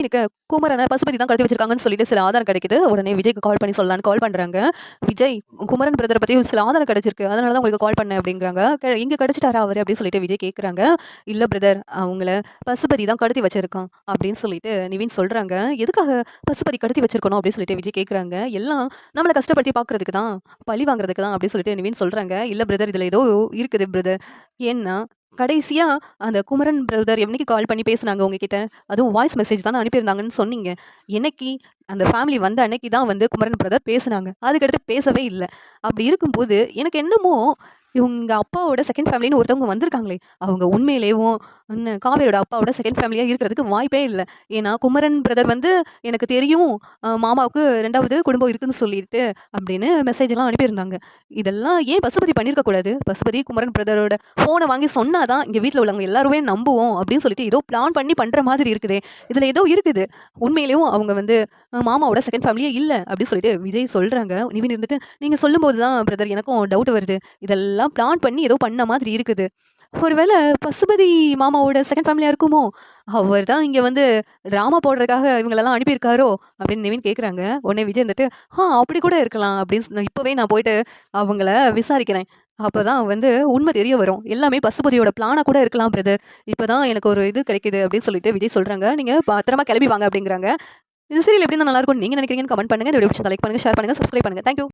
எனக்கு குமரனை பசுபதி தான் கடத்தி வச்சிருக்காங்கன்னு சொல்லிட்டு சில ஆதாரம் கிடைக்குது. உடனே விஜய்க்கு கால் பண்ணி சொல்லலான்னு கால் பண்ணுறாங்க விஜய் குமரன் பிரதரை பற்றி சில ஆதாரம் கிடைச்சிருக்கு. அதனால தான் உங்களுக்கு கால் பண்ணேன் அப்படிங்கிறாங்க. "கெ- கிடச்சிட்டாரா கிடைச்சிட்டாரா அவர் அப்படின்னு சொல்லிட்டு விஜய் கேட்குறாங்க இல்லை பிரதர் அவங்கள பசுபதி தான் கடத்தி வச்சிருக்கான் அப்படின்னு சொல்லிட்டு நிவின் சொல்கிறாங்க எதுக்காக பசுபதி கடத்தி வச்சிருக்கணும் அப்படின்னு சொல்லிட்டு விஜய் கேட்குறாங்க எல்லாம் நம்மளை கஷ்டப்படுத்தி பார்க்குறதுக்கு தான் பழி வாங்குறதுக்கு தான் அப்படின்னு சொல்லிட்டு நிவின் சொல்கிறாங்க இல்லை பிரதர் இதில் ஏதோ இருக்குது பிரதர் ஏன்னா கடைசியாக அந்த குமரன் பிரதர் என்னைக்கு கால் பண்ணி பேசுனாங்க உங்ககிட்ட? அதுவும் வாய்ஸ் மெசேஜ் தானே அனுப்பியிருந்தாங்கன்னு சொன்னீங்க. என்னைக்கு? அந்த ஃபேமிலி வந்த அன்னைக்கு தான் வந்து குமரன் பிரதர் பேசுனாங்க. அதுக்கடுத்து பேசவே இல்லை. அப்படி இருக்கும்போது எனக்கு என்னமோ இவங்க அப்பாவோட செகண்ட் ஃபேமிலின்னு ஒருத்தவங்க வந்திருக்காங்களே அவங்க உண்மையிலேயும் என்ன காவேரியோட அப்பாவோட செகண்ட் ஃபேமிலியாக இருக்கிறதுக்கு வாய்ப்பே இல்லை. ஏன்னா குமரன் பிரதர் வந்து எனக்கு தெரியும் மாமாவுக்கு ரெண்டாவது குடும்பம் இருக்குன்னு சொல்லிட்டு அப்படின்னு மெசேஜ்லாம் அனுப்பியிருந்தாங்க. இதெல்லாம் ஏன் பசுபதி பண்ணியிருக்கக்கூடாது பசுபதி குமரன் பிரதரோட ஃபோனை வாங்கி சொன்னாதான் இங்கே வீட்டில் உள்ளவங்க எல்லாருமே நம்புவோம் அப்படின்னு சொல்லிட்டு ஏதோ பிளான் பண்ணி பண்ணுற மாதிரி இருக்குதே. இதில் ஏதோ இருக்குது. உண்மையிலேயும் அவங்க வந்து மாமாவோட செகண்ட் ஃபேமிலியே இல்லை அப்படின்னு சொல்லிட்டு விஜய் சொல்கிறாங்க நிவின் இருந்துட்டு நீங்கள் சொல்லும்போது தான் பிரதர் எனக்கும் டவுட் வருது. இதெல்லாம் பிளான் பண்ணி ஏதோ பண்ண மாதிரி இருக்குது. ஒருவேளை பசுபதி மாமாவோட செகண்ட் ஃபேமிலியாக இருக்குமோ? அவர் தான் இங்கே வந்து ட்ராமா போடுறதுக்காக இவங்களெல்லாம் அனுப்பியிருக்காரோ? அப்படின்னு நிவின் கேட்குறாங்க உடனே விஜய் இருந்துட்டு ஆ அப்படி கூட இருக்கலாம். அப்படின்னு இப்போவே நான் போயிட்டு அவங்கள விசாரிக்கிறேன். அப்போ தான் வந்து உண்மை தெரிய வரும். எல்லாமே பசுபதியோட பிளானாக கூட இருக்கலாம் பிரதர் இப்போ தான் எனக்கு ஒரு இது கிடைக்குது அப்படின்னு சொல்லிட்டு விஜய் சொல்கிறாங்க நீங்கள் பத்திரமா கிளம்பி வாங்க அப்படிங்கிறாங்க. இந்த சீரியல் எப்படி நல்லா இருக்கும் நீங்கள் நினைக்கிறீங்கன்னு கமெண்ட் பண்ணுங்கள் இந்த வீடியோ லைக் பண்ணுங்கள் ஷேர் பண்ணுங்கள் சப்ஸ்கிரைப் பண்ணுங்கள் தேங்க்யூ